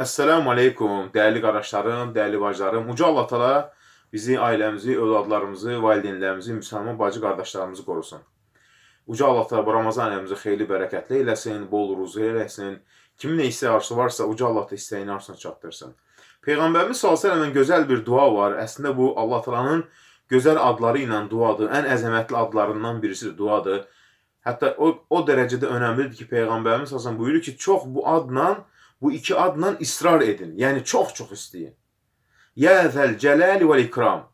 Esselamu Aleyküm, değerli qardaşlarım, değerli bacılarım. Uca Allah Teala bizi, ailəmizi, övladlarımızı, valideynlərimizi, müsəlman bacı qardaşlarımızı qorusun. Uca Allah Teala bu Ramazan ayımızı xeyirli, bərəkətli eləsin, bol ruzu eləsin. Kimin nə istəyi arzusu varsa, Uca Allah da istəyini arzusuna çatdırsın. Peyğəmbərimiz sallallahu əleyhi gözəl bir dua var. Əslində bu Allah Teala'nın gözəl adları ilə duadır. Ən əzəmətli adlarından birisidir duadır. Hətta o, o dərəcədə önəmlidir ki, Peyğəmbərimiz sallallahu buyurur ki, çox bu adla bu iki adla israr edin. Yəni çox-çox istəyin. Ya zəl cəlali vəl ikram.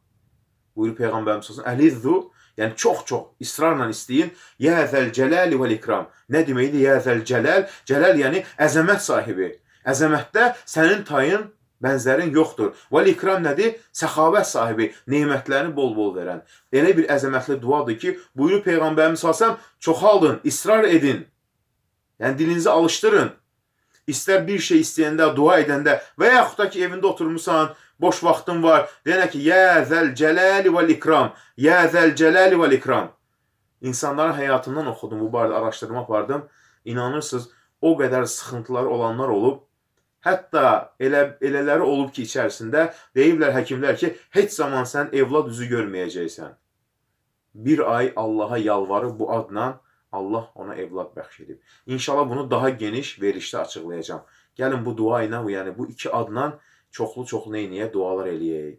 Buyurur Peyğəmbərimiz sallallahu əleyhi və səlləm. Yəni çox-çox israrla istəyin. Ya zəl cəlali vəl ikram. Nə deməkdir? Ya zəl cəlal, cəlal yəni əzəmət sahibi. Əzəmətdə sənin tayın, bənzərin yoxdur. Vəl ikram nədir? Səxavət sahibi, nemətlərini bol-bol verən. Elə bir əzəmətli duadır ki, buyurur Peyğəmbərimiz sallallahu əleyhi və səlləm, çoxaldın, israr edin. Yəni dilinizi alışdırın. İstər bir şey istəyəndə, dua edəndə və yaxud da ki, evində oturmusan, boş vaxtın var, deyənə ki, Yə zəl cəlali vəl ikram, Yə zəl cəlali vəl ikram. İnsanların həyatından oxudum, bu barədə araşdırma apardım. İnanırsınız, o qədər sıxıntıları olanlar olub. Hətta elə elələri olub ki, içərisində deyiblər həkimlər ki, heç zaman sən evlad üzü görməyəcəksən. Bir ay Allaha yalvarıb bu adla Allah ona evlad bəxş edib. İnşallah bunu daha geniş verişdə açıqlayacağam. Gəlin bu dua ilə, yəni bu iki adla çoxlu-çoxlu neyniyə dualar eləyək.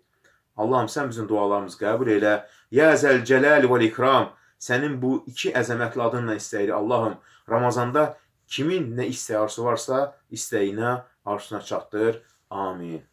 Allahım sən bizim dualarımızı qəbul elə. Ya zəl cəlal və ikram. Sənin bu iki əzəmətli adınla istəyirik Allahım. Ramazanda kimin nə istəyi arzusu varsa, istəyinə, arzusuna çatdır. Amin.